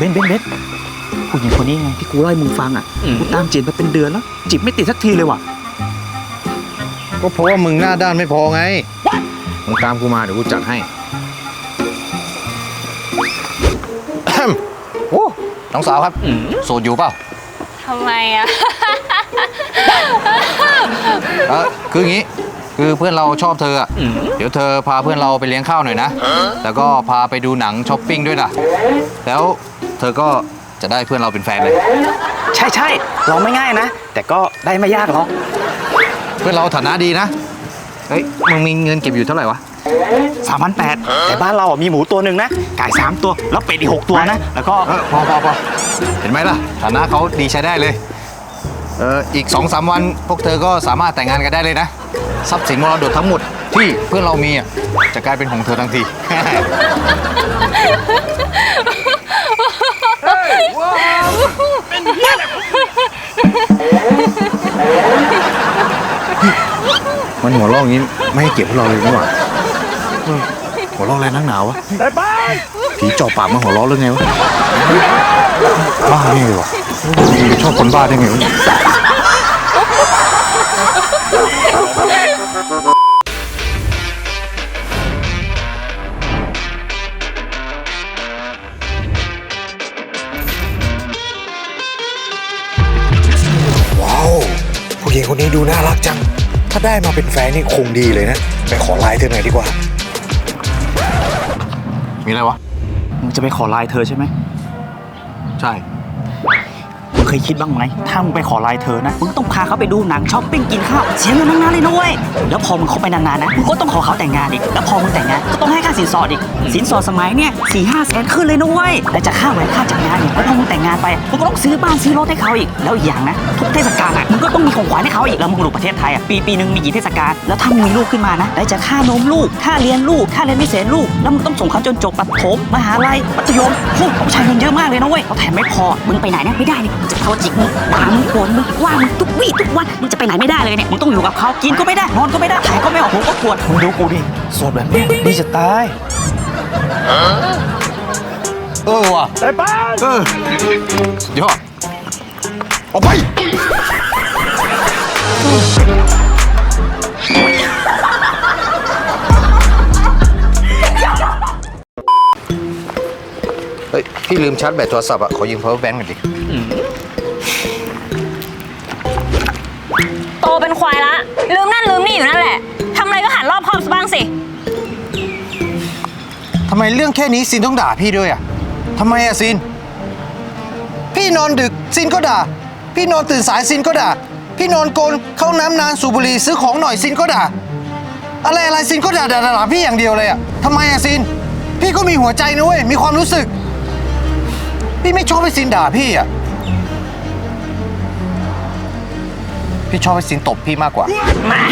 เบนเบนเบนผู้หญิงคนนี้ไงที่กูเล่าให้มึงฟังอะอืม กูตามจีบมาเป็นเดือนแล้วจีบไม่ติดสักทีเลยว่ะก็เพราะว่ามึงหน้าด้านไม่พอไง มึงตามกูมาเดี๋ยวกูจัดให้ โอ้น้องสาวครับอืมโสดอยู่เปล่าทำไมอะเออคืออย่างงี้ คือเพื่อนเราชอบเธออะอืมเดี๋ยวเธอพาเพื่อนเราไปเลี้ยงข้าวหน่อยนะ แล้วก็พาไปดูหนังช้อปปิ้งด้วยล่ะแล้ว เธอก็จะได้เพื่อนเราเป็นแฟนเลย ใช่ใช่เราไม่ง่ายนะ แต่ก็ได้ไม่ยากหรอกเพื่อนเราฐานะดีนะ เฮ้ย มึงมีเงินเก็บอยู่เท่าไหร่วะ สามพันแปดแต่บ้านเราอะมีหมูตัวหนึ่งนะไก่สามตัว แล้วเป็ดอีกหกตัวนะ แล้วก็ เออพอพอพอเห็นไหมล่ะ ฐานะเขาดีใช้ได้เลย เอออีกสองสามวันพวกเธอก็สามารถแต่งงานกันได้เลยนะ ทรัพย์สินมรดกทั้งหมดที่เพื่อนเรามีอะจะกลายเป็นของเธอทันที มันหัวเราะอย่างนี้ไม่ให้เก็บพวกเราเลยนี่หว่าเออหัวเราะอะไรนักหนาวะผีจ่อปากมาหัวเราะเรื่องไงวะบ้าได้ไงวะชอบคนบ้าได้ไงวะว้าวผู้หญิงคนนี้ดูน่ารักจัง ถ้าได้มาเป็นแฟนนี่คงดีเลยนะ ไปขอไลน์เธอหน่อยดีกว่า มีอะไรวะ มึงจะไปขอไลน์เธอใช่ไหม ใช่มึง เคยคิดบ้างไหม ถ้ามึงไปขอไลน์เธอนะ มึงต้องพาเขาไปดูหนังช้อปปิ้งกินข้าวเสียเงินทั้งนั้นเลยนะเว้ย แล้วพอมึงคบไปนานๆนะ มึงก็ต้องขอเขาแต่งงานอีก แล้วพอมึงแต่งงานก็ต้องให้ค่าสินสอดอีก สินสอดสมัยเนี่ยสี่ห้าแสนขึ้นเลยนะเว้ย แล้วจะค่าแหวนค่าจัดงานเนี่ยแล้วพอมึงแต่งงานไป มึงก็ต้องซื้อบ้านซื้อรถให้เขาอีก แล้วอีกอย่างนะ ทุกเทศกาลอะ มึงก็ต้องมีของขวัญให้เขาอีก แล้วมึงดูประเทศไทยอะ ปีปีหนึ่งมีกี่เทศกาล แล้วถ้ามึงมีลูกขึ้นมานะได้จะค่านมลูก ค่าเรียนลูก ค่าเรียนพิเศษลูก แล้วมึงต้องส่งเขาจนจบประถมมหาลัยมัธยมโอ้โหใช้เงินเยอะมากเลยนะเว้ยแล้วแถมไม่พอ มึงไปไหนเนี่ยไม่ได้เนี่ยจะเขาจิกมึงด่ามึงโกรธมึงว่ามึงทุกวี่ทุกวันมึงจะไปไหนไม่ได้เลยเนี่ยมึงต้องอยู่กับเขากินก็ไม่ได้นอนก็ไม่ได้ถ่ายก็ไม่ออกหัวก็ปวดมึงดูกูดิโสดแบบนี้ดีจะตายเออว่ะไอ้ป้าเออสุดยอดออกไปเฮ้ยพี่ลืมชาร์จแบตโทรศัพท์อะ ขอยืม power bank หน่อยดิ บคอบซะบ้างสิ ทำไมเรื่องแค่นี้ซินต้องด่าพี่ด้วยอะทำไมอะซิน พี่นอนดึกซินก็ด่า พี่นอนตื่นสายซินก็ด่า พี่นอนโกนเข้าน้ำนานสูบบุหรี่ซื้อของหน่อยซินก็ด่า อะไรอะไรซินก็ด่าด่าด่าพี่อย่างเดียวเลยอะทำไมอะซิน พี่ก็มีหัวใจนะเว้ยมีความรู้สึก พี่ไม่ชอบให้ซินด่าพี่อะ พี่ชอบให้ซินตบพี่มากกว่า มา